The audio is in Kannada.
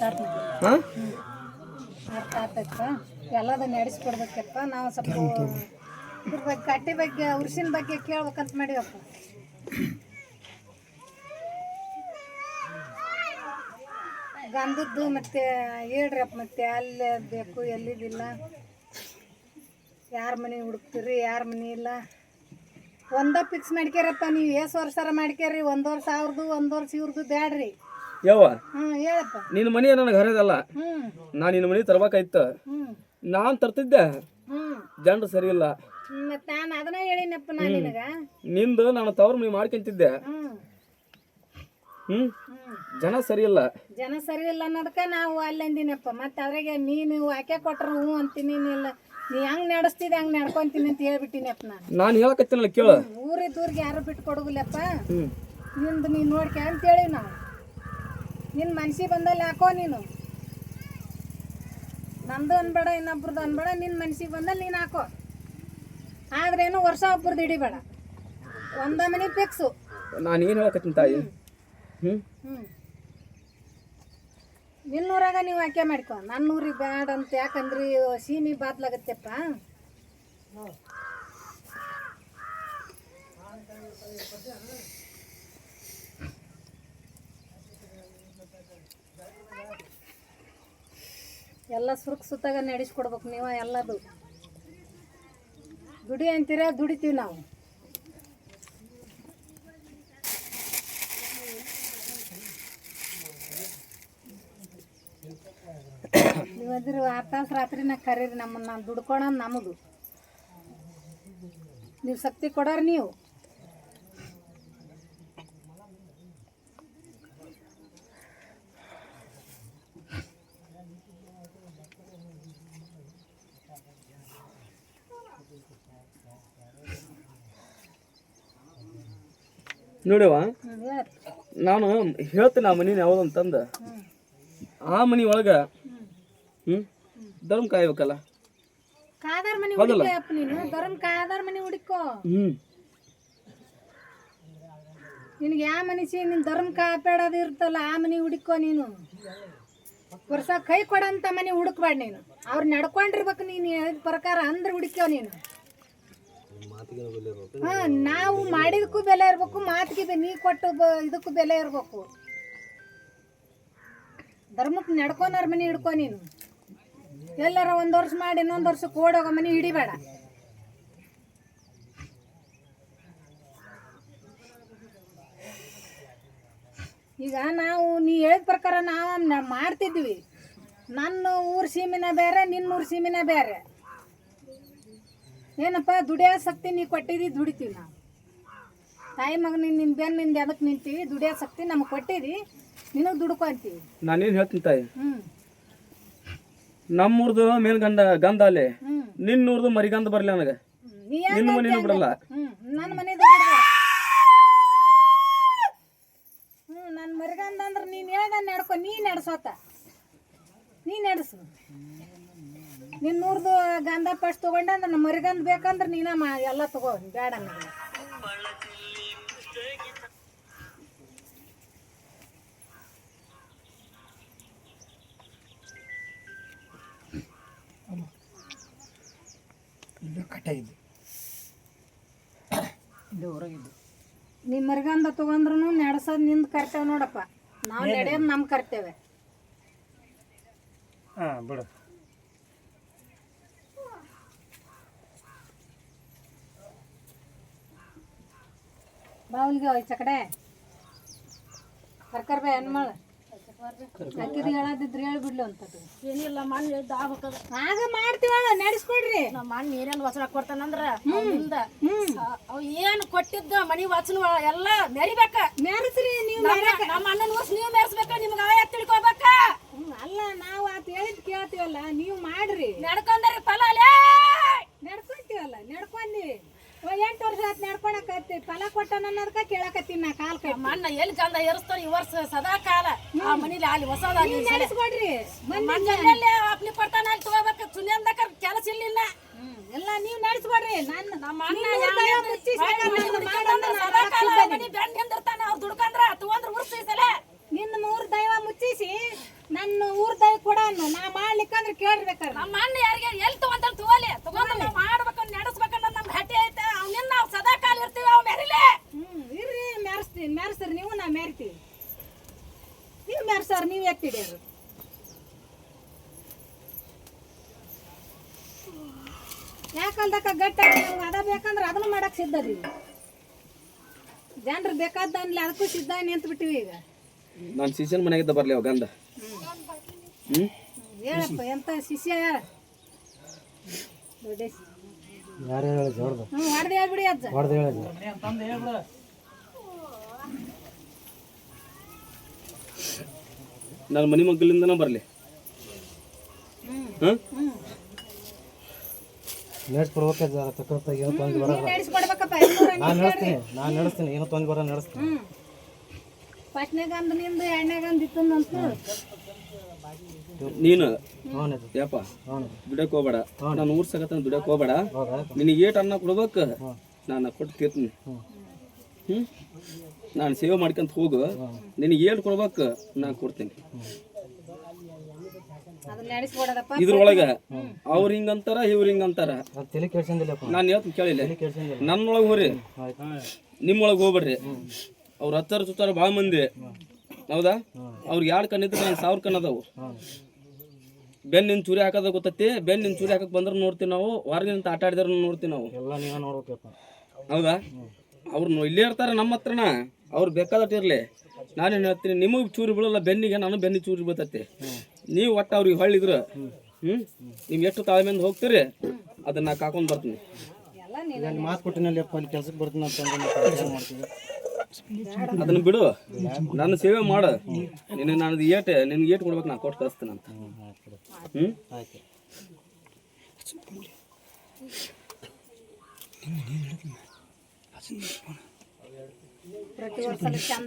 ಹಾಂ? ಅರ್ಥ ಆತೈತ ಎಲ್ಲದ ನಡೆಸ್ಕೊಡ್ಬೇಕಪ್ಪ. ನಾವು ಸ್ವಲ್ಪ ಇದ್ರ ಬಗ್ಗೆ ಕಟ್ಟಿ ಬಗ್ಗೆ ಉರ್ಸಿನ ಬಗ್ಗೆ ಕೇಳ್ಬೇಕಂತ ಮಾಡಿವಪ್ಪ. ಗಂಧದ್ದು ಮತ್ತೆ ಹೇಳ್ರಪ್ಪ ಮತ್ತೆ ಅಲ್ಲಿ ಬೇಕು ಎಲ್ಲಿದಿಲ್ಲ. ಯಾರ ಮನೆ ಹುಡುಕ್ತೀರಿ ಯಾರ ಮನೆ ಇಲ್ಲ. ಒಂದ ಫಿಕ್ಸ್ ಮಾಡ್ಕ್ಯಾರಪ್ಪ ನೀವು ಮಾಡ್ಕ್ಯಾರಿ? ವರ್ಷ ಅವ್ರದ್ದು ಒಂದು ವರ್ಷ ಇವ್ರದ್ದು ಬ್ಯಾಡ್ರಿ. ಯವ್ವ ನಿನ್ನ ಮನೆ ನನಗೆ ಹರಿದಲ್ಲ. ನಾನು ನಿನ್ನ ಮನೆ ತರ್ಬೇಕಾಯ್ತು. ನಾನು ತರ್ತಿದ್ದೆ. ಜನರು ಸರಿ ಇಲ್ಲ. ಮತ್ತೆ ನಾನು ಅದನ್ನ ಹೇಳಿನಪ್ಪ ನಾನು ನಿನಗ. ನಿಂದು ನಾನು ತವ್ರ ಮನೆ ಮಾಡ್ಕೊಂತಿದ್ದೆ. ಹ್ಮ್. ಜನ ಸರಿ ಇಲ್ಲ. ಜನ ಸರಿ ಇಲ್ಲ ಅನ್ನೋದಕ್ಕೆ ನಾವು ಅಲ್ಲಂದಿನಪ್ಪ ಮತ್ತೆ ಅವ್ರಿಗೆ ನೀನು ವಾಕೆ ಕೊಟ್ರು ಹ್ಞೂ ಅಂತೀನಿ ಇಲ್ಲ. ನೀ ಹೆಂಗ್ ನಡೆಸ್ತಿದ್ದೆ ಹಂಗ್ ನಡ್ಕೊಂತೀನಿ ಅಂತ ಹೇಳ್ಬಿಟ್ಟಿನಪ್ಪ ನಾನು. ನಾನು ಕೇಳ. ಕೇಳು ಊರಿದ್ದೂರಿಗೆ ಯಾರು ಬಿಟ್ಟು ಕೊಡಗುಲ್ಲಪ್ಪ ನಿಂದು ನೀನು ನೋಡ್ಕೆ ಅಂತೇಳಿ ನಾವು. ನಿನ್ನ ಮನ್ಸಿಗೆ ಬಂದಲ್ಲಿ ಹಾಕೋ ನೀನು? ನಂದು ಅನ್ಬೇಡ ಇನ್ನೊಬ್ರದ್ದು ಅನ್ಬೇಡ ನಿನ್ನ ಮನ್ಸಿಗೆ ಬಂದಲ್ಲಿ ನೀನು ಹಾಕೋ. ಆದ್ರೇನು ವರ್ಷ ಒಬ್ರದ್ದು ಹಿಡಿಬೇಡ. ಒಂದ ಮನೆ ಫಿಕ್ಸು ನಾನು ಏನು ಹೇಳಕತ್ತೀನಿ ತಾಯಿ? ಹ್ಞೂ ಹ್ಞೂ ನಿನ್ನೂರಾಗ ನೀವು ಆಕೆ ಮಾಡ್ಕೊ. ನನ್ನೂರಿಗೆ ಬ್ಯಾಡ್ ಬ್ಯಾಡ ಅಂತ ಯಾಕಂದ್ರೆ ಸೀಮಿ ಬಾದ್ಲಾಗತ್ತೆಪ್ಪ? ಎಲ್ಲ ಸುರುಕ್ ಸುತ್ತಾಗ ನಡೆಸ್ಕೊಡ್ಬೇಕು ನೀವು ಎಲ್ಲದು. ದುಡಿ ಅಂತೀರ ದುಡಿತೀವಿ ನಾವು. ನೀವದ್ರ ಆರು ತಾಸು ರಾತ್ರಿನ ಕರೀರಿ ನಮ್ಮನ್ನ ದುಡ್ಕೊಳ ನಮ್ಮದು ನೀವು ಶಕ್ತಿ ಕೊಡೋರು ನೀವು. ನೋಡಿವ? ನಾನು ಹೇಳ್ತೇನೆ ಆ ಮನೇನ ಯಾವ್ದು ಅಂತಂದು. ಆ ಮನಿ ಒಳಗ ಹ್ಮ್. ಧರ್ಮ ಕಾಯ್ಬೇಕಲ್ಲ? ಕಾದಾರ ಮನೆ ಹುಡುಕೋ ಅಪ್ಪ ನೀನು. ಧರ್ಮ ಕಾದಾರ್ ಮನಿ ಹುಡುಕೋ. ಹ್ಮ್. ನಿನಗೆ ಯಾವ ಮನುಷ್ಯ ನಿನ್ನ ಧರ್ಮ ಕಾಪಾಡೋದು ಇರ್ತಲ್ಲ ಆ ಮನಿ ಹುಡುಕೋ ನೀನು. ವರ್ಷ ಕೈ ಕೊಡಂತ ಮನೆ ಹುಡುಕ್ಬೇಡ ನೀನು. ಅವ್ರು ನಡ್ಕೊಂಡಿರ್ಬೇಕು ನೀನು ಪ್ರಕಾರ ಅಂದ್ರೆ ಹುಡುಕ್ಯೋ ನೀನು. ಹಾ, ನಾವು ಮಾಡಿದಕ್ಕೂ ಬೆಲೆ ಇರ್ಬೇಕು, ಮಾತಿಗೆ ನೀ ಕೊಟ್ಟು ಇದಕ್ಕೂ ಬೆಲೆ ಇರ್ಬೇಕು. ಧರ್ಮಕ್ಕೆ ನಡ್ಕೊನಾರ ಮನೆ ಹಿಡ್ಕೊ ನೀನು. ಎಲ್ಲಾರ ಒಂದು ವರ್ಷ ಮಾಡಿ ಇನ್ನೊಂದು ವರ್ಷ ಓಡೋಗೋ ಮನೆ ಹಿಡಿಬೇಡ. ಈಗ ನಾವು ನೀ ಹೇಳಿದ ಪ್ರಕಾರ ನಾವು ಮಾಡ್ತಿದ್ವಿ. ನನ್ನ ಊರು ಸೀಮಿನ ಬೇರೆ ನಿನ್ನ ಊರು ಸೀಮಿನ ಬೇರೆ. ಏನಪ್ಪ ದುಡಿಯೋ ಶಕ್ತಿ ನೀ ಕೊಟ್ಟಿದಿ ದುಡಿತೀವಿ ನಾವು. ತಾಯಿ ಮಗನ ನಿನ್ನ ಬೆನ್ನಿಂದ ಎದಕ್ಕೆ ನಿಂತೀವಿ? ದುಡಿಯೋ ಶಕ್ತಿ ನಮಗೆ ಕೊಟ್ಟಿದಿ ನಿನಗೆ ದುಡ್ಕೊಂತೀವಿ ನಾನೇನು ಹೇಳ್ತೀನಿ ತಾಯಿ? ಹ್ಞೂ ನಮ್ಮೂರ್ದು ಮೇನ್ ಗಂಧ ಗಂಧ ಅಲ್ಲಿ ನಿನ್ನೂರ್ದು ಮರಿಗಂಧ ಬರಲಿ ನನಗೆ. ನಿನ್ನ ಮನೇನು ಬಿಡಲ್ಲ. ನನ್ನ ಮನೆದು ನೀ ನಡೆಸೋತ. ನೀ ನಡೆಸು. ನಿನ್ನೂರ್ದು ಗಂಧ ಪಸ್ಟ್ ತಗೊಂಡ ಅಂದ್ರೆ ನಮ್ಮ ಮರಿಗಂಧ ಬೇಕಂದ್ರೆ ನೀನ ಮಾ ಎಲ್ಲ ತಗೋ ಬೇಡ ನನಗೆ ಇದು ಕಟ್ಟೆ ಇದು. ಇದು ಹೊರಗಿದ್ದು. ನಿಮ್ಮ ಮರಿಗಂಧ ತೊಗೊಂಡ್ರು ನಡೆಸೋದು ನಿಂದು ಕರ್ತೇವೆ ನೋಡಪ್ಪ. ನಾವು ನಡೆಯೋದು ನಮ್ಮ ಕರ್ತೇವೆ ಹಾ ಬಿಡು. ಬಾವಲ್ಗೆ ಹೋಯ್ತ ಕಡೆ ಕರ್ಕರ್ಬೇ ಅಕ್ಕಿದ ಹೇಳದಿದ್ರೆ ಹೇಳ್ಬಿಡ್ಲು ಅಂತ ಏನಿಲ್ಲ ಮಣ್ಣು ಎದ್ದು ಆಗ್ಬೇಕದ. ಆಗ ಮಾಡ್ತೀವಲ್ಲ ನಡೆಸ್ಕೊಡ್ರಿ. ನಮ್ಮ ಮಣ್ಣು ಏನೇನು ವಚನ ಕೊಡ್ತಾನಂದ್ರ ಅವ್ನಿಂದ ಅವ್ ಏನು ಕೊಟ್ಟಿದ್ದ ಮನಿ ವಚನ ಎಲ್ಲ ಮೆರಿಬೇಕ. ಮೆರೆಸ್ರಿ ನೀವು ನಮ್ಮ ಅಣ್ಣನ ವರ್ಷ ನೀವು ಮೆರೆಸ್ಬೇಕ ನಿಮ್ಗೆ ಅವ ತಿಳ್ಕೊಬೇಕ. ಅಲ್ಲ ನಾವು ಆತ ಹೇಳಿದ್ ಕೇಳ್ತೀವಲ್ಲ ನೀವು ಮಾಡ್ರಿ. ನಡ್ಕೊಂಡ್ರಿ ಫಲ ನಡ್ಕೊಂತೀವಲ್ಲ ನಡ್ಕೊಂಡಿ. ಎಂಟು ವರ್ಷ ಆತ್ ನಡ್ಕೊಳಕತ್ತಿ ಫಲ ಕೊಟ್ಟನ ಅನ್ನೋದಕ್ಕ ಕೇಳಕತ್ತೀನಿ ನಾ ಕಾಲ್ ಕೈ ನಮ್ಮ ಅಣ್ಣ ಎಲ್ಲಿ ಗಂಧ ಏರಿಸ್ತಾನ ಈ ವರ್ಷ ಸದಾ ಕಾಲ. ಆ ಮನೇಲಿ ಅಲ್ಲಿ ಹೊಸದಾಗಿ ನಡೆಸ್ಕೊಡ್ರಿ ಮಣ್ಣಲ್ಲೇ ಅಪ್ಲಿ ಕೊಡ್ತಾನ ಅಲ್ಲಿ. ತಗೋಬೇಕು. ಸುನಿಯಂದಕ ಕೆಲಸ ಇಲ್ಲಿಲ್ಲ. ಎಲ್ಲ ನೀವು ನಡೆಸ್ಕೊಡ್ರಿ ನನ್ನ ನಮ್ಮ ಅಣ್ಣ ಬೆಂಡ್ ನಿಂದಿರ್ತಾನ ಅವ್ರು ದುಡ್ಕಂದ್ರ ತಗೊಂಡ್ರ ಉರ್ಸೈಸಲೆ ನಿನ್ನ ಮೂರು ದೈವ ಮುಚ್ಚಿಸಿ ನನ್ನ ಊರ್ ದೈವ ಕೊಡ ನಾ ಮಾಡ್ಲಿಕ್ಕಂದ್ರೆ ಕೇಳ್ಬೇಕಾರೆ ನಮ್ಮ ಅಣ್ಣ ಯಾರಿಗೆ ಎಲ್ಲಿ ತಗೊಂತಾನ ತಗೋಲಿ. ತಗೊಂಡ್ ನಾವು ಮಾಡ್ಬೇಕು ನಡೆಸ್ಬೇಕನ್ನೋದು ನಮ್ಗೆ ಹಟ್ಟಿ ಐತೆ. ಅವ್ನಿಂದ ನಾವು ಸದಾ ಕಾಲ ಇರ್ತೀವಿ ಅವ್ನ ಮೆರಿಲೆ. ಹ್ಮ್ ಇರ್ರಿ ಮೆರೆಸ್ತೀವಿ ಮೆರೆಸ್ರಿ ನೀವು ನಾ ಮೆರಿತೀವಿ. ನೀವು ಮೆರೆಸಾರ ನೀವು ಎತ್ತಿಡ್ಯಾರು ಯಾಕಲ್ದಕ್ಕ ಗಟ್ಟ ನಾವು ಅದ ಬೇಕಂದ್ರೆ ಅದನ್ನು ಮಾಡಕ್ ರೀ ಜನರು ಬೇಕಾದ ಅನ್ಲಿ ಅದಕ್ಕೂ ಸಿದ್ಧ ನಿಂತು ಬಿಟ್ಟಿವಿ ಈಗ? ನಾನು ಶಿಷ್ಯನ ಮನೆಗಿದ್ದ ಬರ್ಲಿ ಅವ ಗಂಧ ಹ್ಞೂ ಹ್ಮ್, ಹೇಳಪ್ಪ ಎಂತ ಶಿಷ್ಯ ಯಾರು? ಹೇಳಿದ್ರು ಹೊಡೆದು. ಹೇಳ್ಬಿಡಿ ಅಜ್ಜ. ಹೊಡೆದು ಹೇಳಿದ್ರು ನನ್ನ ಮನೆ ಮಗ್ಗಲಿಂದನೇ ಬರಲಿ. ಹಾಂ? ಏನೋ ತೊಂದ್ರೆ ನಾನು ನಡೆಸ್ತೀನಿ ನಾನು ನಡೆಸ್ತೀನಿ ಏನು ತೊಂದ್ರೆ ಬರ ನಡೆಸ್ತೀನಿ. ಗಂಧ ಇತ್ತಂದಂತ ನೀನು? ಹ್ಞೂ ಯಪ್ಪ. ಹ್ಞೂ ದುಡಿಯಕ್ಕೆ ಹೋಗ್ಬೇಡ. ನಾನು ಊರ್ ದುಡಿಯಕ್ಕೆ ಹೋಗ್ಬೇಡ. ಹೌದಾ? ನಿನಗೆ ಏಟ್ ಅನ್ನ ಕೊಡ್ಬೇಕು. ನಾನು ಕೊಟ್ಟು ತೀರ್ತೀನಿ. ಹ್ಞೂ. ನಾನು ಸೇವೆ ಮಾಡ್ಕೊಂತ ಹೋಗು. ನಿನಗೆ ಏನು ಕೊಡ್ಬೇಕು ನಾನು ಕೊಡ್ತೀನಿ. ಇದ್ರೊಳಗ ಅವ್ರ ಹಿಂಗಂತಾರ ಇವ್ರ ಹಿಂಗಂತಾರ. ನಾನು ಹೇಳ್ತೀನಿ ಕೇಳಿಲ್ಲ. ನನ್ನೊಳಗೆ ಹೋರಿ ನಿಮ್ಮೊಳಗೆ ಹೋಗ್ಬೇಡ್ರಿ. ಅವ್ರ ಹತ್ತಾರು ಸುತ್ತಾರ ಭಾಳ ಮಂದಿ. ಹೌದಾ? ಅವ್ರಿಗೆ ಎರಡು ಕಣ್ಣಿದ್ರೆ ನಾನು ಸಾವಿರ ಕಣ್ಣದವು ಬೆನ್ನಿನ ಚೂರಿ ಹಾಕೋದ ಗೊತ್ತೈತಿ? ಬೆನ್ನಿನ ಚೂರಿ ಹಾಕಕ್ ಬಂದ್ರೆ ನೋಡ್ತೀವಿ ನಾವು. ಹೊರಗಿನ ಆಟ ಆಡಿದ್ರೆ ನೋಡ್ತೀವಿ ನಾವು. ಹೌದಾ? ಅವ್ರು ಇಲ್ಲೇ ಇರ್ತಾರೆ ನಮ್ಮ ಹತ್ರನ. ಅವ್ರು ಬೇಕಾದಟ್ಟು ಇರಲಿ. ನಾನೇನು ಹೇಳ್ತೀನಿ ನಿಮಗೆ ಚೂರು ಬೀಳಲ್ಲ ಬೆನ್ನಿಗೆ ನಾನು ಬೆನ್ನಿ ಚೂರು ಬೀಳ್ತೈತಿ. ನೀವು ಒಟ್ಟು ಅವ್ರಿಗೆ ಹೊಳ್ಳಿದ್ರು ಹ್ಞೂ ನಿಮ್ಗೆ ಎಷ್ಟು ತಾಳ್ಮೆಯಿಂದ ಹೋಗ್ತೀರಿ ಅದನ್ನು ನಾ ಕಾಕೊಂಡು ಬರ್ತೀನಿ. ನೀನು ಮಾತು ಕೊಟ್ಟಿನಲ್ಲಪ್ಪ ಅಲ್ಲಿ ಕೆಲ್ಸಕ್ಕೆ ಬರ್ತೀನಿ ಅಂತ ಅದನ್ನು ಮಾಡ್ತೀವಿ. ಅದನ್ನ ಬಿಡು ನನ್ನ ಸೇವೆ ಮಾಡು. ನಿನ್ನ ನಾನು ಏಟ್ ನಿನ್ಗೆ ಏಟ್ ಕೊಡ್ಬೇಕು ನಾನು ಕೊಟ್ಟು ಕಳಿಸ್ತೀನಿ ಅಂತ. ಹ್ಞೂ ಆಯ್ತು ಬಿಡು. ಹ್ಞೂ